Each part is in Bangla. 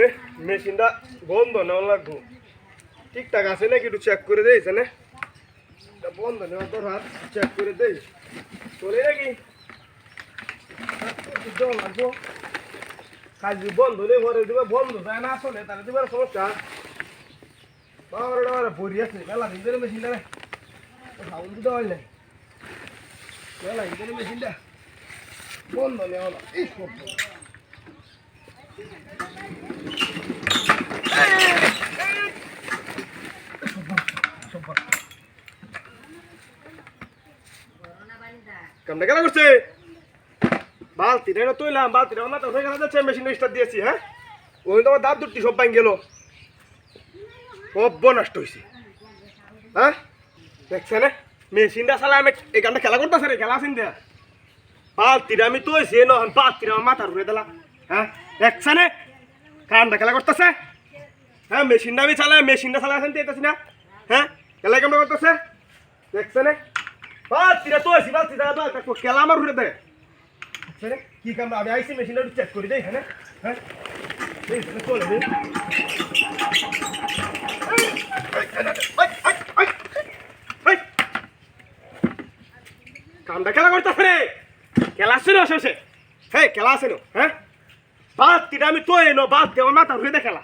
রে মেশিনটা বন্ধ নেওয়া লাগবো। ঠিকঠাক আছে নাকি একটু চেক করে দেয় না এটা বন্ধ নেওয়া তোর হাত চেক করে দেই। চলে নাকি দেওয়া লাগবো। কাজ বন্ধ নেই ঘরে দিবে বন্ধ যায় না আসলে তাহলে দিবার সমস্যা। বাবার বাবার ভরি আছে। মেলা দিন মেশিনটা রে। সাউন্ড দিতে পারলে মেলা দিন মেশিনটা বন্ধ নেওয়া না এই কামটা কেন করছে। বালতি রে তৈলাম, বালতি রে না তো হয়ে গেল যাচ্ছে মেশিন স্টার্ট দিয়েছি হ্যাঁ? ওই তো আমার দাঁত দুটি সব ভাঙ গেল। সব নষ্ট হয়েছে হ্যাঁ? দেখছে না মেশিনটা চালা আমি এই গানটা খেলা করতেছে রে, খেলা আছেন দেয়া বালতিরে আমি তো সে নহন বালতিরে আমার মাথার ঘুরে দিলা। হ্যাঁ? দেখছে না কানটা খেলা করতেছে। হ্যাঁ মেশিনটা আমি চালাই মেশিনটা চালাই আছেন দেখতেছি না। হ্যাঁ? খেলা কেমন করতেছে? দেখছে না বালতিরে তো আছি বালতি দাদা তো খেলা আমার ঘুরে দেয় দেখছে না কি আমি আইসি মেশিনটা চেক করে দেই হ্যাঁ হ্যাঁ? এই চলে কামটা খেলা করতেছে রে? খেলা আছে না শেষে হ্যাঁ খেলা আছে না হ্যাঁ? বাদ তিটা আমি তো এনো বাদ দেওয়া মাথা ঘুরে দে খেলা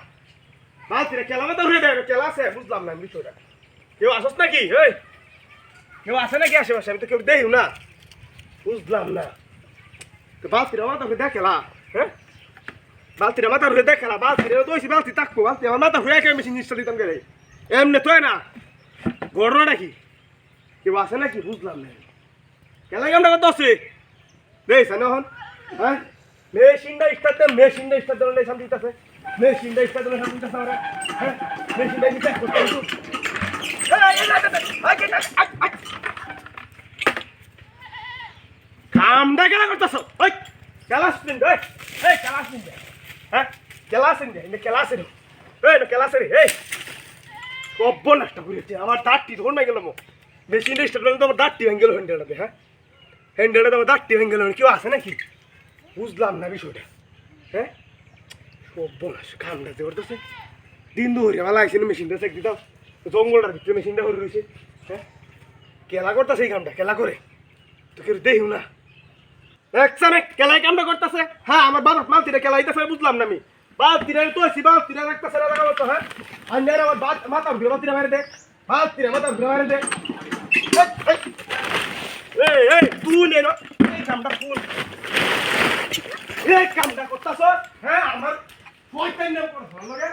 বাদ তিটা খেলা মাথা ঘুরে দে খেলা আছে, বুঝলাম না আমি বিষয়টা। কেউ আসস নাকি? এই কেউ আসে নাকি আশেপাশে আমি তো কেউ দেই না বুঝলাম না তো বাদ তিটা মাথা ঘুরে দে খেলা হ্যাঁ বালতিটা মাথা ঘুরে দে খেলা বালতিটা তো বালতি থাকব বালতি আমার মাথা ঘুরে একে মেশিন জিনিসটা দিতাম গেলে এমনি তো না ঘটনাটা কি কেউ আসে নাকি বুঝলাম না খেলা কেমন কত আছে বেশ এখন হ্যাঁ মেশিনটা স্টার্ট দে মেশিনটা স্টার্ট দিলে শান্তি আছে মেশিনটা স্টার্ট দিলে শান্তি আছে আমরা হ্যাঁ মেশিনটা স্টার্ট করতে হবে কামটা কেন করতেছ? ওই ক্লাস নিন ওই, এই ক্লাস নিন হ্যাঁ ক্লাস নিন ইন্দে ক্লাস নিন এই না ক্লাস নিন এই। কব্ব নষ্ট করেছে আমার দাঁতটি তখন ভেঙে গেল মেশিনটা স্টার্ট করলে তো আমার দাঁতটি ভেঙে গেল হ্যান্ডেলটাতে হ্যাঁ? হ্যান্ডেলটা তো আমার দাঁতটি ভেঙে গেল কেউ আছে নাকি? বুঝলাম না বিষয়টা হ্যাঁ? কব্ব না কামটা যে করতেছে দিন দুপুরে ভালো আইসি মেশিনটা চেক দিতাম। জঙ্গলটার ভিতরে মেশিনটা করে রয়েছে হ্যাঁ? খেলা করতেছে এই কামটা খেলা করে? তো কেউ দেখিও না। একসানে কেলাই কামটা করতেছে। হ্যাঁ আমার বাবা মালতিরে কেলাইতেছে, বুঝলাম না আমি। বালতিরে তো আছি বালতিরে রাখতেছে না রাখা তো হ্যাঁ? আন্ডার আমার বাত মাথা ঘুরে বালতিরে মারে দে। বালতিরে মাথা ঘুরে মারে দে। এই এই কামটা ফুল এই কামটা করতেছ হ্যাঁ আমার পয়সা নেব ভালো লাগে